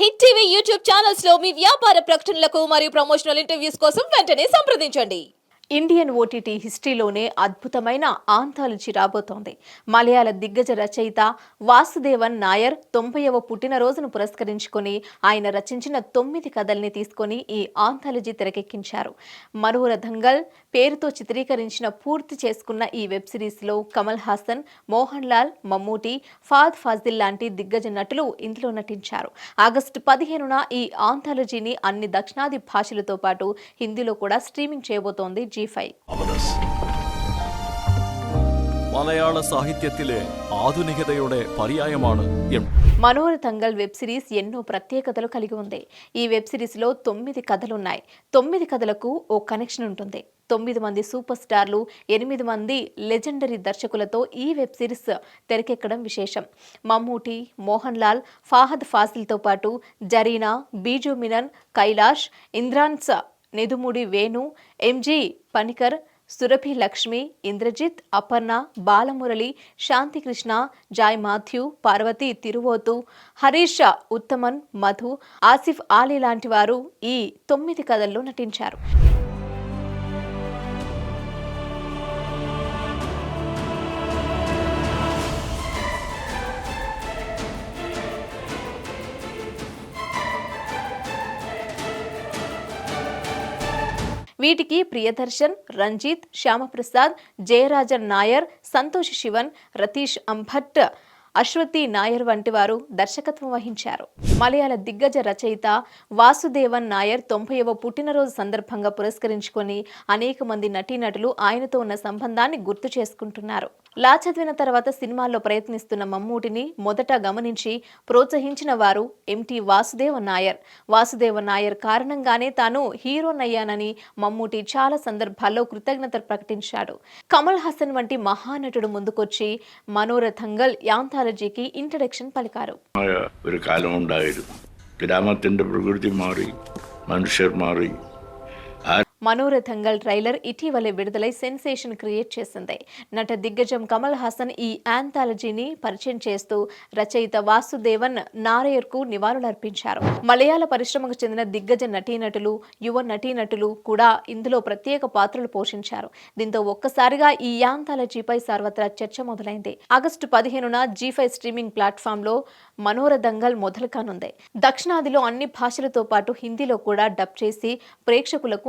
Hit TV YouTube ఛానల్స్లో మీ వ్యాపార ప్రకటనలకు మరియు ప్రమోషనల్ ఇంటర్వ్యూస్ కోసం వెంటనే సంప్రదించండి. ఇండియన్ ఓటీటీ హిస్టరీలోనే అద్భుతమైన ఆంథాలజీ రాబోతోంది. మలయాళ దిగ్గజ రచయిత వాసుదేవన్ నాయర్ తొంభైవ పుట్టినరోజును పురస్కరించుకొని ఆయన రచించిన తొమ్మిది కథల్ని తీసుకొని ఈ ఆంథాలజీ తెరకెక్కించారు. మరువుర దంగల్ పేరుతో చిత్రీకరించిన పూర్తి చేసుకున్న ఈ వెబ్ సిరీస్లో కమల్ హాసన్ మోహన్ లాల్ మమ్మూటి ఫాద్ ఫాజిల్ లాంటి దిగ్గజ నటులు ఇందులో నటించారు ఆగస్టు పదిహేనున ఈ ఆంథాలజీని అన్ని దక్షిణాది భాషలతో పాటు హిందీలో కూడా స్ట్రీమింగ్ చేయబోతోంది జీ ఫైవ్ അവനസ് മലയാള സാഹിത്യത്തിലെ ആധുനികതയുടെ പര്യായമാണ് M Manorathangal web series ఎన్నో ప్రత్యేకతలు కలిగి ఉంది ఈ వెబ్ సిరీస్లో తొమ్మిది కథలున్నాయి తొమ్మిది కథలకు ఓ కనెక్షన్ ఉంటుంది తొమ్మిది మంది సూపర్ స్టార్లు ఎనిమిది మంది లెజెండరీ దర్శకులతో ఈ వెబ్ సిరీస్ తెరకెక్కడం విశేషం. మమ్మూటి మోహన్ లాల్ ఫాహద్ ఫాసిల్తో పాటు జరీనా బీజు మినన్ కైలాష్ ఇంద్రాన్స్ నిదుముడి వేణు ఎంజీ పనికర్ సురభి లక్ష్మి ఇంద్రజిత్ అపర్ణ బాలమురళి శాంతికృష్ణ జాయ్ మాథ్యూ పార్వతి తిరువోతు హరీష్ ఉత్తమన్ మధు ఆసిఫ్ ఆలీ లాంటి వారు ఈ తొమ్మిది కథల్లో నటించారు. వీటికి ప్రియదర్శన్ రంజిత్ శ్యామప్రసాద్ జయరాజన్ నాయర్ సంతోష్ శివన్ రతీష్ అంభట్ అశ్వతి నాయర్ వంటి వారు దర్శకత్వం వహించారు. మలయాళ దిగ్గజ రచయిత వాసుదేవన్ నాయర్ తొంభైవ పుట్టినరోజు సందర్భంగా పురస్కరించుకొని అనేక మంది నటీనటులు ఆయనతో ఉన్న సంబంధాన్ని గుర్తు చేసుకుంటున్నారు. లా చదివిన తర్వాత సినిమాల్లో ప్రయత్నిస్తున్న మమ్మూటిని మొదట గమనించి ప్రోత్సహించిన వారు ఎంటి వాసుదేవ నాయర్ వాసుదేవ నాయర్ కారణంగానే తాను హీరోనయ్యానని మమ్మూటి చాలా సందర్భాల్లో కృతజ్ఞత ప్రకటించాడు కమల్ హాసన్ వంటి మహానటుడు ముందుకొచ్చి మనోరథంగల్ యాంథాలజీకి ఇంట్రడక్షన్ పలికారు ആയ ഒരു കാലമുണ്ടായിരുന്നു ഗ്രാമത്തിൻ്റെ പ്രകൃതി മാറി മനുഷ്യർ മാറി ആ మనోరథంగల్ ట్రైలర్ ఇటీవలే విడుదలై సెన్సేషన్ క్రియేట్ చేసింది. నట దిగ్గజం కమల్ హాసన్ ఈ యాంథాలజీని పరిచయం చేస్తూ రచయిత వాసుదేవన్ నారయర్కు నివాళులర్పించారు. మలయాళ పరిశ్రమకు చెందిన దిగ్గజ నటీనటులు యువ నటీనటులు కూడా ఇందులో ప్రత్యేక పాత్రలు పోషించారు. దీంతో ఒక్కసారిగా ఈ యాంథాలజీపై సర్వత్రా చర్చ మొదలైంది. ఆగస్టు పదిహేనున జీ ఫైవ్ స్ట్రీమింగ్ ప్లాట్ఫామ్లో మనోరథంగల్ మొదలు కానుంది. దక్షిణాదిలో అన్ని భాషలతో పాటు హిందీలో కూడా డబ్ చేసి ప్రేక్షకులకు